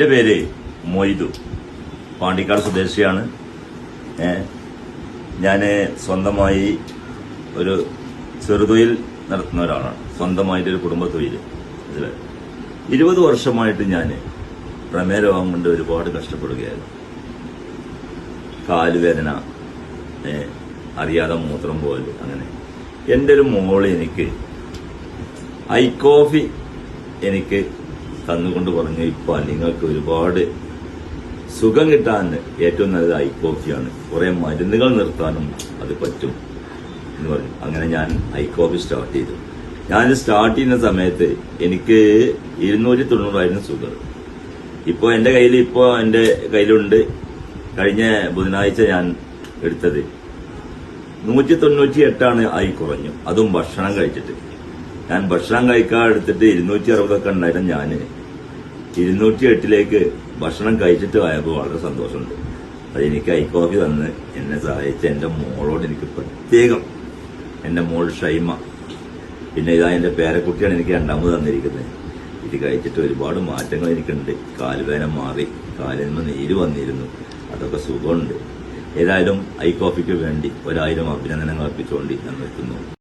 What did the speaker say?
എന്റെ പേര് മൊയ്തു. പാണ്ടിക്കാട് സ്വദേശിയാണ്. ഞാൻ സ്വന്തമായി ഒരു ചെറുതൊഴിൽ നടത്തുന്ന ഒരാളാണ്. സ്വന്തമായിട്ട് ഒരു കുടുംബ തൊഴിൽ ഇതിൽ ഇരുപത് വർഷമായിട്ട് ഞാൻ പ്രമേയ രോഗം കൊണ്ട് ഒരുപാട് കഷ്ടപ്പെടുകയായിരുന്നു. കാലുവേദന അറിയാതെ മൂത്രം പോലെ അങ്ങനെ. എന്റെ ഒരു മോൾ എനിക്ക് ഐ കോഫി എനിക്ക് തന്നുകൊണ്ട് പറഞ്ഞു ഇപ്പൊ നിങ്ങൾക്ക് ഒരുപാട് സുഖം കിട്ടാൻ ഏറ്റവും നല്ലത് ഐ കോഫിയാണ്. കുറെ മരുന്നുകൾ നിർത്താനും അത് പറ്റും എന്ന് പറഞ്ഞു. അങ്ങനെ ഞാൻ ഐ കോഫി സ്റ്റാർട്ട് ചെയ്തു. ഞാൻ സ്റ്റാർട്ട് ചെയ്യുന്ന സമയത്ത് എനിക്ക് ഇരുന്നൂറ്റി തൊണ്ണൂറായിരുന്നു ഷുഗർ. ഇപ്പോ എന്റെ കയ്യിൽ ഇപ്പോ എന്റെ കയ്യിലുണ്ട്. കഴിഞ്ഞ ബുധനാഴ്ച ഞാൻ എടുത്തത്. നൂറ്റി തൊണ്ണൂറ്റി എട്ടാണ് ആയി കുറഞ്ഞു. അതും ഭക്ഷണം കഴിച്ചിട്ട്. ഞാൻ ഭക്ഷണം കഴിക്കാൻ എടുത്തിട്ട് ഇരുന്നൂറ്റി അറുപതൊക്കെ ഉണ്ടായിരുന്നു ഞാൻ ഇരുന്നൂറ്റി എട്ടിലേക്ക് ഭക്ഷണം കഴിച്ചിട്ട് ആയപ്പോൾ വളരെ സന്തോഷമുണ്ട്. അത് എനിക്ക് ഐ കോഫി തന്ന് എന്നെ സഹായിച്ച എന്റെ മോളോട് എനിക്ക് പ്രത്യേകം എന്റെ മോൾ ഷൈമ. പിന്നെ ഇതാ എന്റെ പേരക്കുട്ടിയാണ് എനിക്ക് രണ്ടാമത് തന്നിരിക്കുന്നത്. ഇത് കഴിച്ചിട്ട് ഒരുപാട് മാറ്റങ്ങൾ എനിക്കുണ്ട്. കാലുവേദന മാറി കാലിന്മ നീര് വന്നിരുന്നു. അതൊക്കെ സുഖമുണ്ട്. ഏതായാലും ഐ കോഫിക്ക് വേണ്ടി ഒരായിരം അഭിനന്ദനങ്ങൾ അർപ്പിച്ചുകൊണ്ട് ഞാൻ നിർത്തുന്നു